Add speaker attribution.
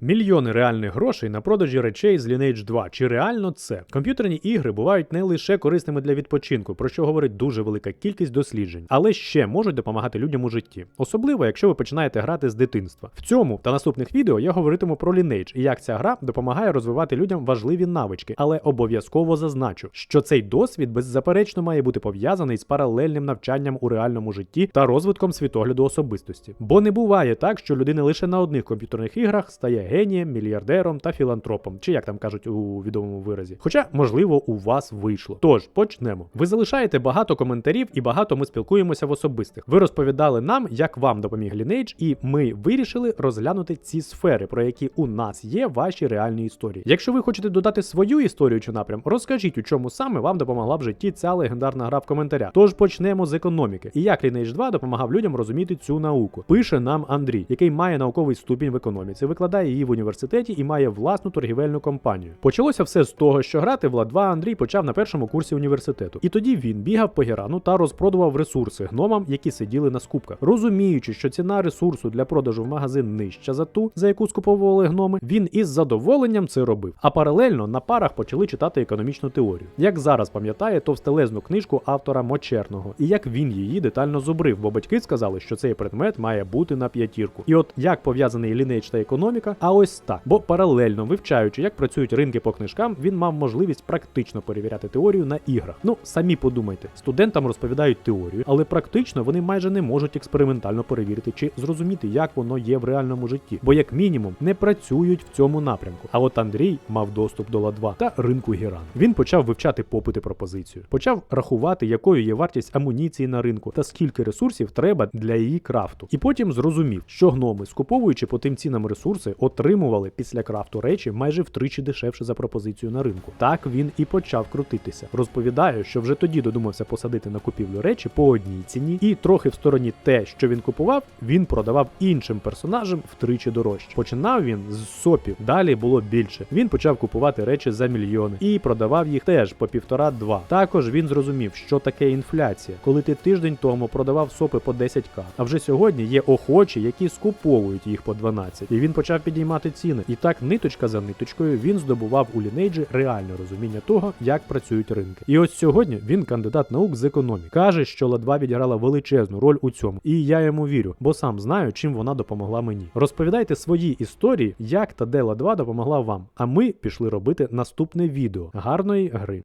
Speaker 1: Мільйони реальних грошей на продажі речей з Lineage 2. Чи реально це? Комп'ютерні ігри бувають не лише корисними для відпочинку, про що говорить дуже велика кількість досліджень, але ще можуть допомагати людям у житті, особливо якщо ви починаєте грати з дитинства. В цьому та наступних відео я говоритиму про Lineage і як ця гра допомагає розвивати людям важливі навички, але обов'язково зазначу, що цей досвід беззаперечно має бути пов'язаний з паралельним навчанням у реальному житті та розвитком світогляду особистості. Бо не буває так, що людина лише на одних комп'ютерних іграх стає генієм, мільярдером та філантропом, чи як там кажуть у відомому виразі. Хоча, можливо, у вас вийшло. Тож почнемо. Ви залишаєте багато коментарів і багато ми спілкуємося в особистих. Ви розповідали нам, як вам допоміг Lineage, і ми вирішили розглянути ці сфери, про які у нас є ваші реальні історії. Якщо ви хочете додати свою історію чи напрям, розкажіть, у чому саме вам допомогла в житті ця легендарна гра в коментарях. Тож почнемо з економіки. І як Lineage 2 допомагав людям розуміти цю науку. Пише нам Андрій, який має науковий ступінь в економіці, викладає її в університеті і має власну торгівельну компанію. Почалося все з того, що грати в Ла 2 Андрій почав на першому курсі університету. І тоді він бігав по Герану та розпродував ресурси гномам, які сиділи на скупках. Розуміючи, що ціна ресурсу для продажу в магазин нижча за ту, за яку скуповували гноми, він із задоволенням це робив. А паралельно на парах почали читати економічну теорію. Як зараз пам'ятає товстелезну книжку автора Мочерного, і як він її детально зубрив, бо батьки сказали, що цей предмет має бути на п'ятірку. І от як пов'язаний лінейдж та економіка, а ось так. Бо паралельно вивчаючи, як працюють ринки по книжкам, він мав можливість практично перевіряти теорію на іграх. Ну самі подумайте, студентам розповідають теорію, але практично вони майже не можуть експериментально перевірити чи зрозуміти, як воно є в реальному житті, бо як мінімум не працюють в цьому напрямку. А от Андрій мав доступ до Ла-2 та ринку Гіран. Він почав вивчати попит і пропозицію, почав рахувати, якою є вартість амуніції на ринку та скільки ресурсів треба для її крафту. І потім зрозумів, що гноми, скуповуючи по тим цінам ресурси, отримували після крафту речі майже втричі дешевше за пропозицію на ринку. Так він і почав крутитися. Розповідаю, що вже тоді додумався посадити на купівлю речі по одній ціні, і трохи в стороні те, що він купував, він продавав іншим персонажам втричі дорожче. Починав він з сопів, далі було більше. Він почав купувати речі за мільйони і продавав їх теж по півтора-два. Також він зрозумів, що таке інфляція, коли ти тиждень тому продавав сопи по 10к, а вже сьогодні є охочі, які скуповують їх по 12. І він почав підіймати ціни. І так, ниточка за ниточкою, він здобував у лінейджі реальне розуміння того, як працюють ринки. І ось сьогодні він кандидат наук з економіки. Каже, що Ла-2 відіграла величезну роль у цьому. І я йому вірю, бо сам знаю, чим вона допомогла мені. Розповідайте свої історії, як та де Ла-2 допомогла вам. А ми пішли робити наступне відео. Гарної гри.